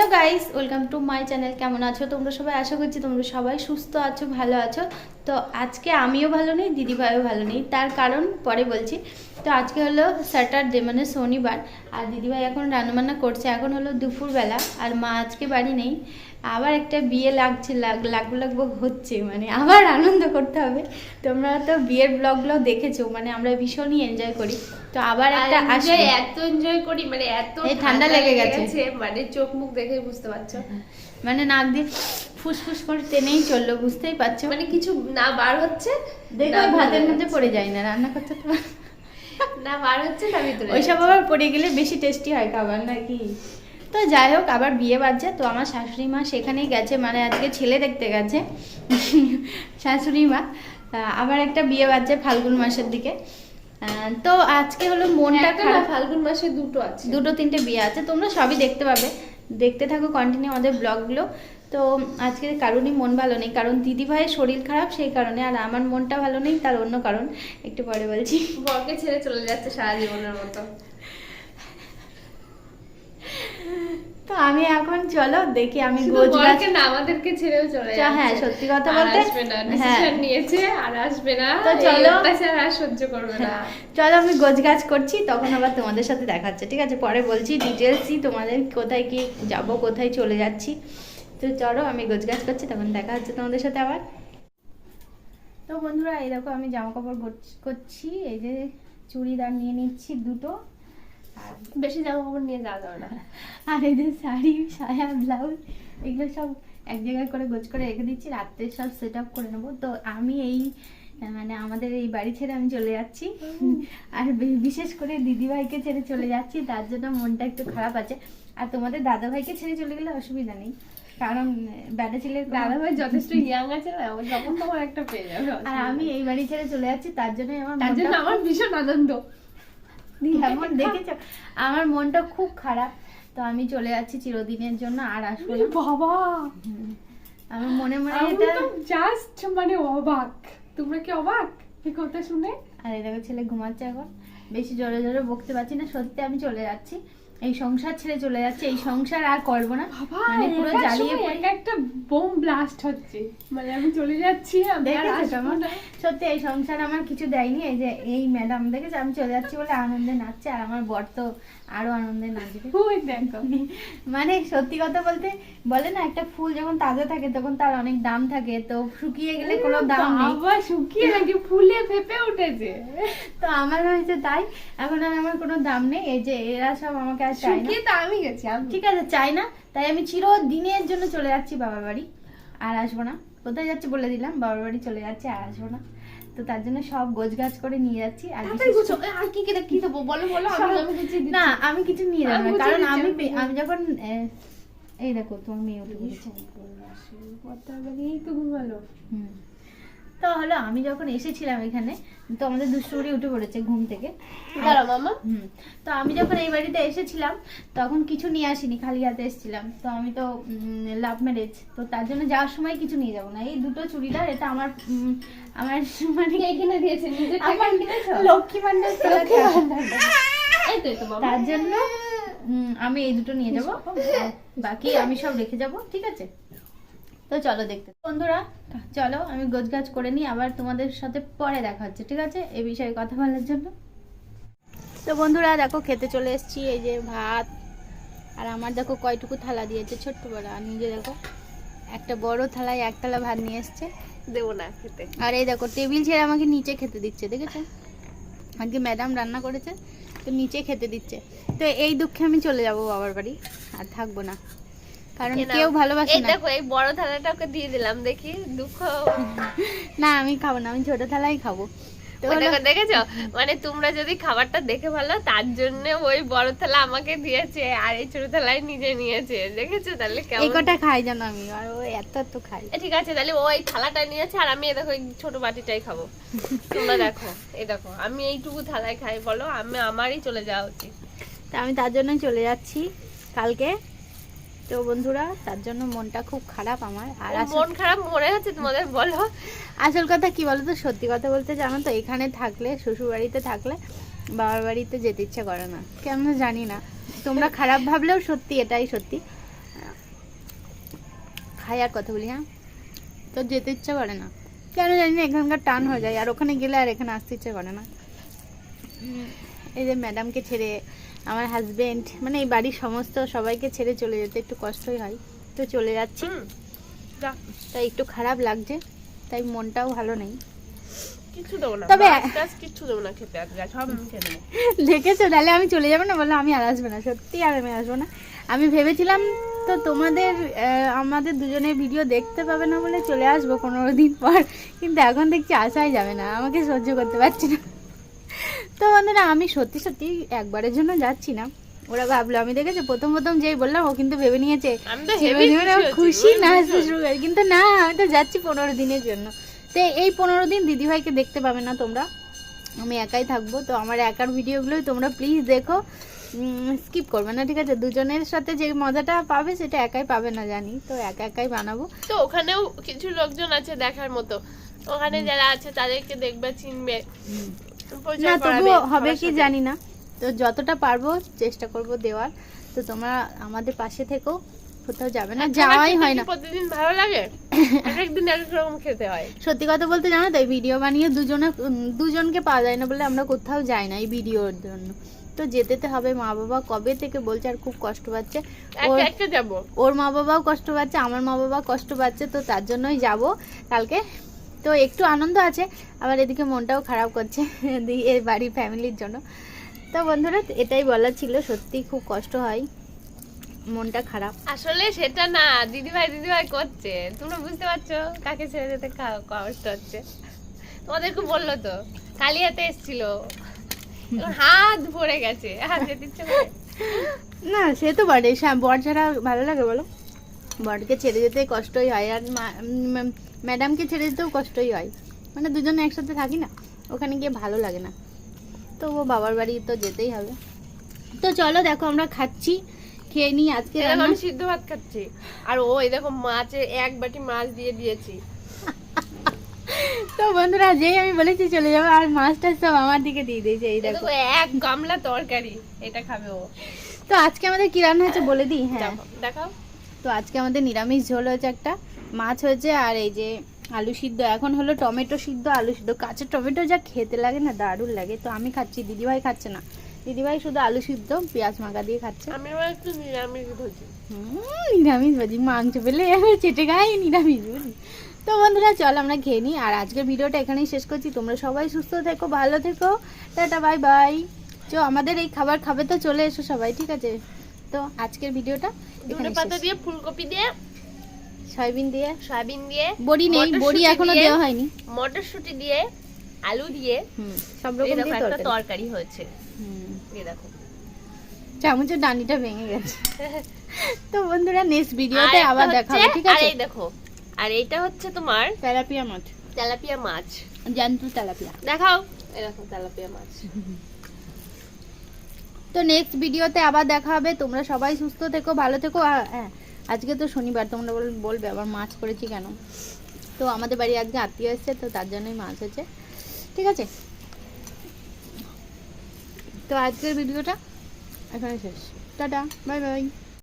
Hello guys, welcome to my channel. কেমন আছো তোমরা সবাই? আশা করছি তোমরা সবাই সুস্থ আছো, ভালো আছো। তো আজকে আমিও ভালো নেই, দিদিভাইও ভালো নেই। তার কারণ পরে বলছি। তো আজকে হলো স্যাটারডে মানে শনিবার। আর দিদিভাই এখন রান্নাবান্না করছে। এখন হলো দুপুরবেলা। আর মা আজকে বাড়ি নেই। আবার একটা বিয়ে লাগছে লাগ লাগবো লাগবো হচ্ছে। মানে আবার আনন্দ করতে হবে। তোমরা তো বিয়ের ব্লগগুলো দেখেছ। মানে আমরা ভীষণই এনজয় করি। তো আবার একটা enjoy এত এনজয় করি মানে এত ঠান্ডা লেগে গেছে। মানে চোখ মুখ দেখে বুঝতে পারছ। মানে নাক দিয়ে ফুসফুস করে টেনেই চলল বুঝতেই পারছ। মানে কিছু না বার হচ্ছে দেখো ভাতের মধ্যে পড়ে যায় না রান্না করতে তো না বার হচ্ছে না ভিতরে ওইসব। আবার পড়ে গেলে বেশি টেস্টি হয় খাবার নাকি? তো যাই হোক আবার বিয়ে বাজছে তো আমার শাশুড়ি মা সেখানেই গেছে মানে আজকে ছেলে দেখতে গেছে। শাশুড়ি মা আবার একটা বিয়ে বাজছে ফাল্গুন মাসের দিকে। তো আজকে হলো মনটা খারাপ। ফাল্গুন মাসে দুটো আছে। দুটো তিনটে বিয়ে আছে তোমরা সবই দেখতে পাবে। দেখতে থাকো কন্টিনিউ আমাদের ব্লগগুলো তো আজকে কারণই মন ভালো নেই কারণ দিদি ভাইয়ের শরীর খারাপ সেই কারণে আর আমার মনটা ভালো নেই তার অন্য কারণ একটু পরে বলছি। বরকে ছেড়ে চলে যাচ্ছে সারা জীবনের মতো। তো আমি এখন চলো দেখি আমি শুধু গাছ না আমাদেরকে ছেড়েও চলে যাচ্ছে হ্যাঁ, সত্যি কথা বলতে, হ্যাঁ। নিয়েছে আর আসবে না। তো চলো। আর সহ্য করবে না। চলো আমি গোছ গাছ করছি তখন আবার তোমাদের সাথে দেখাচ্ছে ঠিক আছে? পরে বলছি ডিটেলসই তোমাদের কোথায় কি যাব কোথায় চলে যাচ্ছি। তো চলো আমি গোছ গাছ করছি তখন দেখা হচ্ছে তোমাদের সাথে আবার। তো বন্ধুরা এই দেখো আমি জামা কাপড় করছি এই যে চুড়িদার নিয়ে নিচ্ছি দুটো। আর বেশি জামা কাপড় নিয়ে যাওয়া যাবে না। আর এই যে শাড়ি সায়া ব্লাউজ এগুলো সব এক জায়গায় করে গোছ করে রেখে দিচ্ছি রাত্রে সব সেট আপ করে নেব। তো আমি এই মানে আমাদের এই বাড়ি ছেড়ে আমি চলে যাচ্ছি। আর বিশেষ করে দিদিভাইকে ছেড়ে চলে যাচ্ছি তার জন্য মনটা একটু খারাপ আছে। আর তোমাদের দাদাভাইকে ছেড়ে চলে গেলে অসুবিধা নেই। কারণ ব্যাটা দাদা ভাই যথেষ্ট ইয়াং আছে না ও যখন তোমার একটা পেয়ে যাবে আর আমি এই বাড়ি ছেড়ে চলে যাচ্ছি তার জন্য আমার তার জন্য আমার ভীষণ আনন্দ। এমন দেখেছ? আমার মনটা খুব খারাপ। তো আমি চলে যাচ্ছি চিরদিনের জন্য আর আসব বাবা! আমার মনে মনে এটা জাস্ট মানে অবাক। তোমরা কি অবাক? এই কথা শুনে? আর দেখো ছেলে ঘুমাচ্ছে এখন। বেশি জোরে জোরে বকতে পারছি না সত্যি আমি চলে যাচ্ছি। এই সংসার ছেড়ে চলে যাচ্ছে এই সংসার আর করব না। মানে পুরো জ্বালিয়ে এক একটা বোম ব্লাস্ট হচ্ছে। মানে আমি চলে যাচ্ছি। সত্যি এই সংসার আমার কিছু দেয়নি। এই যে এই ম্যাডাম দেখেছে? আমি চলে যাচ্ছি বলে আনন্দে নাচছে আর আমার বর তো আরও আনন্দে নাচবে। মানে সত্যি কথা বলতে বলে না একটা ফুল যখন তাজা থাকে তখন তার অনেক দাম থাকে। তো শুকিয়ে গেলে কোনো দাম নেই। শুকিয়ে নাকি ফুলে ফেপে উঠেছে। তো আমার হয়েছে তাই। এখন আর আমার কোনো দাম নেই। এই যে এরা সব আমাকে শুকিয়ে তো আমি গেছি ঠিক আছে চাই না। তাই আমি চিরদিনের জন্য চলে যাচ্ছি বাবার বাড়ি। আর আসব না। কোথায় যাচ্ছি বলে দিলাম বাবার বাড়ি চলে যাচ্ছি আর আসব না। তো তার জন্য সব গোছ গাছ করে নিয়ে যাচ্ছি। আর গুছো। কি কি কি দেবো? বলো বলো আমি। না আমি কিছু নিয়ে যাব না। কারণ আমি আমি যখন এই দেখো তোমার মেয়ে উঠে পড়েছে কথা বলেই তো ঘুমালো। হুম। তো হলো আমি যখন এসেছিলাম এখানে তো আমাদের দুষ্টুরি উঠে পড়েছে ঘুম থেকে। মামা। হুম তো আমি যখন এই বাড়িতে এসেছিলাম তখন কিছু নিয়ে আসিনি খালি হাতে এসেছিলাম। তো আমি তো লাভ ম্যারেজ তো তার জন্য যাওয়ার সময় কিছু নিয়ে যাব না। এই দুটো চুড়িদার এটা আমার আমার মানে কিনে দিয়েছে? আমার লক্ষ্মী ভান্ডার তার জন্য আমি এই দুটো নিয়ে যাব। বাকি আমি সব রেখে যাব ঠিক আছে? তো চলো দেখতে। বন্ধুরা চলো আমি গোছগাছ করে নিই আবার তোমাদের সাথে পরে দেখা হচ্ছে ঠিক আছে? এই বিষয়ে কথা বলার জন্য। তো বন্ধুরা দেখো খেতে চলে এসেছি এই যে ভাত। আর আমার দেখো কয়টুকু থালা দিয়েছে ছোট্ট বড় আর নিজে দেখো একটা বড় থালায় এক থালা ভাত নিয়ে এসছে। দেবো না খেতে। আর এই দেখো টেবিল ছেড়ে আমাকে নিচে খেতে দিচ্ছে দেখেছ? আজকে ম্যাডাম রান্না করেছে তো নিচে খেতে দিচ্ছে। তো এই দুঃখে আমি চলে যাব বাবার বাড়ি আর থাকব না। কারণ কেউ ভালোবাসে না। দেখো এই বড় থালাটা ওকে দিয়ে দিলাম দেখি দুঃখ। না আমি খাব না আমি ছোট থালাই খাব। দেখেছ? মানে তোমরা যদি খাবারটা দেখে ভালো তার জন্য ওই বড় থালা আমাকে দিয়েছে আর এই ছোট থালায় নিজে নিয়েছে। দেখেছ? তাহলে কেমন? কটা খাই জানো আমি আর ও এত এত খাই ঠিক আছে তাহলে ওই থালাটা নিয়েছে আর আমি দেখো এই ছোট বাটিটাই খাব। তোমরা দেখো এই দেখো আমি এইটুকু থালায় খাই বলো আমি আমারই চলে যাওয়া উচিত। তো আমি তার জন্যই চলে যাচ্ছি কালকে। তো বন্ধুরা তার জন্য মনটা খুব খারাপ আমার। আর মন খারাপ মনে হচ্ছে তোমাদের বলো। আসল কথা কি বলো তো সত্যি কথা বলতে জানো তো এখানে থাকলে শ্বশুর বাড়িতে থাকলে বাবার বাড়িতে যেতে ইচ্ছে করে না। কেমন জানি না। তোমরা খারাপ ভাবলেও সত্যি এটাই সত্যি। খাই আর কথা বলি হ্যাঁ? তো যেতে ইচ্ছা করে না। কেন জানি না এখানকার টান হয়ে যায়। আর ওখানে গেলে আর এখানে আসতে ইচ্ছে করে না। এই যে ম্যাডামকে ছেড়ে আমার হাজবেন্ড মানে এই বাড়ির সমস্ত সবাইকে ছেড়ে চলে যেতে একটু কষ্টই হয়। তো চলে যাচ্ছি। তাই একটু খারাপ লাগছে তাই মনটাও ভালো নেই। তবে- দেখেছ তাহলে আমি চলে যাব না? বললাম আমি আর আসব না সত্যি আর আমি আসব না। আমি ভেবেছিলাম তো তোমাদের আমাদের দুজনের ভিডিও দেখতে পাবে না বলে চলে আসব পনেরো দিন পর। কিন্তু এখন দেখছি আসাই যাবে না আমাকে সহ্য করতে পারছি না। তো বন্ধুরা আমি সত্যি সত্যি একবারের জন্য যাচ্ছি না। ওরা ভাবলো আমি দেখেছি প্রথম প্রথম যেই বললাম ও কিন্তু ভেবে নিয়েছে খুশি না কিন্তু না আমি তো যাচ্ছি পনেরো দিনের জন্য। তো এই পনেরো দিন দিদিভাইকে দেখতে পাবে না তোমরা। আমি একাই থাকব। তো আমার একার ভিডিওগুলোই তোমরা প্লিজ দেখো। স্কিপ করবে না ঠিক আছে? দুজনের সাথে যে মজাটা পাবে সেটা একাই পাবে না জানি। তো একা একাই বানাবো। তো ওখানেও কিছু লোকজন আছে দেখার মতো। ওখানে যারা আছে তাদেরকে দেখবে চিনবে। না তবুও হবে কি জানি না। তো যতটা পারব চেষ্টা করব দেওয়ার। তো তোমরা আমাদের পাশে থেকেও কোথাও যাবে না যাওয়াই হয় না। প্রতিদিন ভালো লাগে? একদিন এক রকম খেতে হয়। সত্যি কথা বলতে জানো তো এই ভিডিও বানিয়ে দুজনে দুজনকে পাওয়া যায় না বলে আমরা কোথাও যাই না এই ভিডিওর জন্য। তো যেতে তো হবে মা বাবা কবে থেকে বলছে আর খুব কষ্ট পাচ্ছে। ওর মা বাবাও কষ্ট পাচ্ছে আমার মা বাবা কষ্ট পাচ্ছে তো তার জন্যই যাব কালকে। তো একটু আনন্দ আছে আবার এদিকে মনটাও খারাপ করছে এর বাড়ির ফ্যামিলির জন্য। তো বন্ধুরা এটাই বলার ছিল সত্যি খুব কষ্ট হয় মনটা খারাপ। আসলে সেটা না দিদিভাই দিদিভাই করছে। তোমরা বুঝতে পারছ কাকে ছেড়ে যেতে কষ্ট হচ্ছে। তোমাদেরকে বলল তো কালিয়াতে এসেছিল। এখন হাত ভরে গেছে হাত যেতে ইচ্ছে না সে তো বটে বর ছাড়া ভালো লাগে বলো। বরকে ছেড়ে যেতে কষ্টই হয় আর ম্যাডামকে ছেড়ে যেতেও কষ্টই হয়। মানে দুজনে একসাথে থাকি না ওখানে গিয়ে ভালো লাগে না। তো ও বাবার বাড়ি তো যেতেই হবে। তো চলো দেখো আমরা খাচ্ছি খেয়ে নিই আজকে আমি সিদ্ধ ভাত খাচ্ছি। আর ও এই দেখো মাছে এক বাটি মাছ দিয়ে দিয়েছি। তো বন্ধুরা যেই আমি বলেছি চলে যাব আর মাছটা সব আমার দিকে দিয়ে দিয়েছে এই দেখো এক গামলা তরকারি এটা খাবে ও। তো আজকে আমাদের কি রান্না হয়েছে বলে দিই? হ্যাঁ। দেখো দেখাও। তো আজকে আমাদের নিরামিষ ঝোল হয়েছে একটা। মাছ হয়েছে আর এই যে আলু সিদ্ধ এখন হলো টমেটো সিদ্ধ আলু সিদ্ধ। কাঁচা টমেটো যা খেতে লাগে না দারুণ লাগে। তো আমি খাচ্ছি দিদিভাই খাচ্ছে না। দিদিভাই শুধু আলু সিদ্ধ পেঁয়াজ মাখা দিয়ে খাচ্ছে। আমি একটু নিরামিষ ভোজি। হুম, নিরামিষ ভাজি মাংস পেলে এবার চেটে গায়ে নিরামিষ ভাজি তো বন্ধুরা চল আমরা খেয়ে নিই। আর আজকের ভিডিওটা এখানেই শেষ করছি। তোমরা সবাই সুস্থ থেকো ভালো থেকো। Tata bye bye. চো আমাদের এই খাবার খাবে তো চলে এসো সবাই ঠিক আছে? তো আজকের ভিডিওটা পাতা দিয়ে ফুলকপি দিয়ে সয়াবিন দিয়ে? সয়াবিন দিয়ে বড়ি নেই বড়ি এখনও দেওয়া হয়নি। মটরশুঁটি দিয়ে আলু দিয়ে সব রকম দিয়ে একটা তরকারি। হয়েছে। এই দেখো। চামচের ডানিটা ভেঙে গেছে। তো বন্ধুরা নেক্সট ভিডিওতে আবার দেখা হবে ঠিক আর এই দেখো আর এইটা হচ্ছে তোমার তেলাপিয়া মাছ। তেলাপিয়া মাছ। জ্যান্ত তেলাপিয়া। দেখাও দেখো তেলাপিয়া মাছ। তো নেক্সট ভিডিওতে আবার দেখা হবে। তোমরা সবাই সুস্থ থেকো ভালো থেকো হ্যাঁ আজকে তো শনিবার তোমরা বল- বলবে আবার মাছ করেছি কেন? তো আমাদের বাড়ি আজকে আত্মীয় এসছে, তো তার জন্যই মাছ হয়েছে। ঠিক আছে? তো আজকের ভিডিওটা এখানে শেষ। Tata, bye bye.